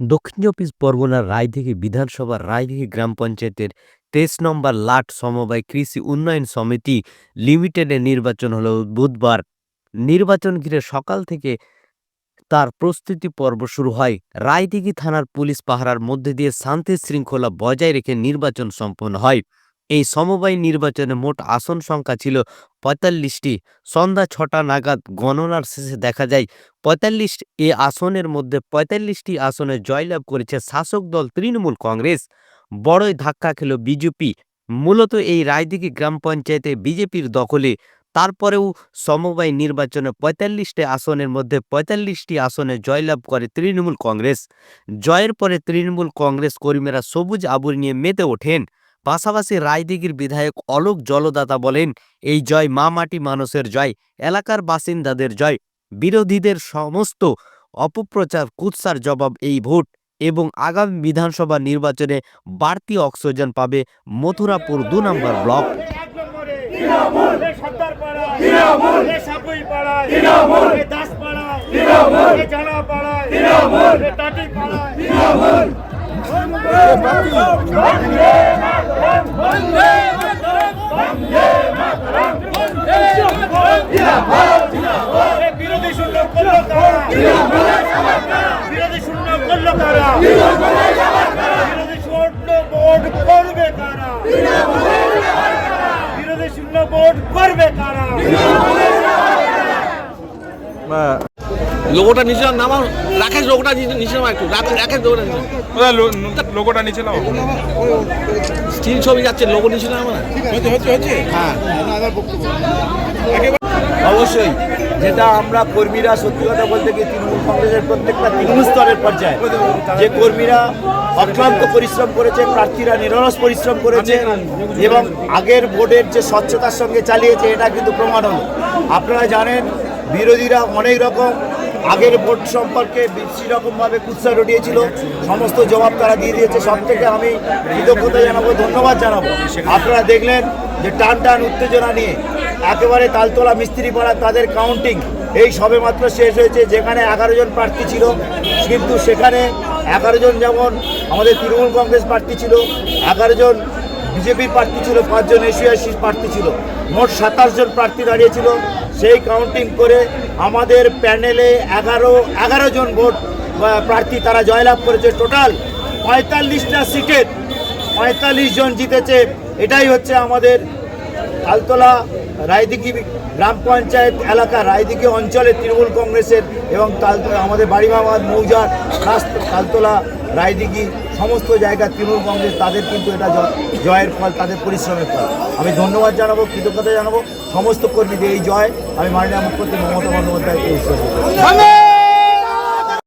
দক্ষিণ চব্বিশ পরগনার রায়দিঘি বিধানসভার রায়দিঘি গ্রাম পঞ্চায়েতের তেইশ নম্বর লাট সমবায় কৃষি উন্নয়ন সমিতি লিমিটেডের নির্বাচন হল বুধবার। নির্বাচন ঘিরে সকাল থেকে তার প্রস্তুতি পর্ব শুরু হয়। রায়দিঘি থানার পুলিশ পাহারার মধ্যে দিয়ে শান্তি শৃঙ্খলা বজায় রেখে নির্বাচন সম্পন্ন হয়। এই সমবায় নির্বাচনে মোট আসন সংখ্যা ছিল পঁয়তাল্লিশটি। সন্ধ্যা ছটা নাগাদ গণনার শেষে দেখা যায়, পঁয়তাল্লিশ এ আসনের মধ্যে পঁয়তাল্লিশটি আসনে জয়লাভ করেছে শাসক দল তৃণমূল কংগ্রেস। বড়ই ধাক্কা খেল বিজেপি। মূলত এই রায়দিঘি গ্রাম পঞ্চায়েতে বিজেপির দখলে। তারপরেও সমবায় নির্বাচনে পঁয়তাল্লিশটি আসনের মধ্যে পঁয়তাল্লিশটি আসনে জয়লাভ করে তৃণমূল কংগ্রেস। জয়ের পরে তৃণমূল কংগ্রেস কর্মীরা সবুজ আবুর নিয়ে মেতে ওঠেন। পাশাপাশি রায়দিঘির বিধায়ক অলোক জলদাতা বলেন, এই জয় মা মাটি মানুষের জয়, এলাকার বাসিন্দাদের জয়, বিরোধীদের সমস্ত অপপ্রচার কুৎসার জবাব এই ভোট এবং আগামী বিধানসভা নির্বাচনে বাড়তি অক্সিজেন পাবে মথুরাপুর দু নম্বর ব্লক। বিরোধী শূন্য ভোট করবে কারা? লোগোটা নিচে নামাও রাকেশ লোগোটা নিচে নিচে নামা একটু রাকেশ দৌড়ে লোগোটা নিচে লোগোটা নাও স্টিল ছবি যাচ্ছে লোগো নিচে নামা না? হচ্ছে হচ্ছে হচ্ছে? হ্যাঁ। অবশ্যই যেটা আমরা কর্মীরা সত্যি কথা বলতে গিয়ে তৃণমূল কংগ্রেসের প্রত্যেকটা তৃণমূল স্তরের পর্যায়ে যে কর্মীরা অক্লান্ত পরিশ্রম করেছে প্রার্থীরা নিরলস পরিশ্রম করেছে এবং আগের বোর্ডের যে স্বচ্ছতার সঙ্গে চালিয়েছে এটা কিন্তু প্রমাণ হলো। আপনারা জানেন বিরোধীরা অনেক রকম আগের ভোট সম্পর্কে রকমভাবে কুৎসা রটিয়েছিল সমস্ত জবাব তারা দিয়ে দিয়েছে। সব থেকে আমি কৃতজ্ঞতা জানাব ধন্যবাদ জানাব। আপনারা দেখলেন যে টান টান উত্তেজনা নিয়ে একেবারে তালতলা মিস্ত্রি পাড়া তাদের কাউন্টিং এই সবে মাত্র শেষ হয়েছে, যেখানে এগারো জন প্রার্থী ছিল। কিন্তু সেখানে এগারো জন যেমন আমাদের তৃণমূল কংগ্রেস প্রার্থী ছিল, এগারো জন বিজেপির প্রার্থী ছিল পাঁচজন এশিয়াসি প্রার্থী ছিল। মোট সাতাশ জন প্রার্থী দাঁড়িয়েছিল সেই কাউন্টিং করে আমাদের প্যানেলে এগারো এগারো জন ভোট প্রার্থী তারা জয়লাভ করেছে। টোটাল পঁয়তাল্লিশটা সিটের পঁয়তাল্লিশ জন জিতেছে। এটাই হচ্ছে আমাদের তালতলা রায়দিঘি গ্রাম পঞ্চায়েত এলাকা রায়দিঘি অঞ্চলে তৃণমূল কংগ্রেসের এবং তাল আমাদের বাড়িমামাদ মৌজার তালতলা রায়দিঘি সমস্ত জায়গায় তৃণমূল কংগ্রেস, তাদের কিন্তু এটা জয়ের ফল, তাদের পরিশ্রমের ফল আমি ধন্যবাদ জানাব, কৃতজ্ঞতা জানাব, সমস্ত কর্মীদের এই জয় আমি মাননীয় মুখ্যমন্ত্রী মমতা বন্দ্যোপাধ্যায়কে উৎসর্গ।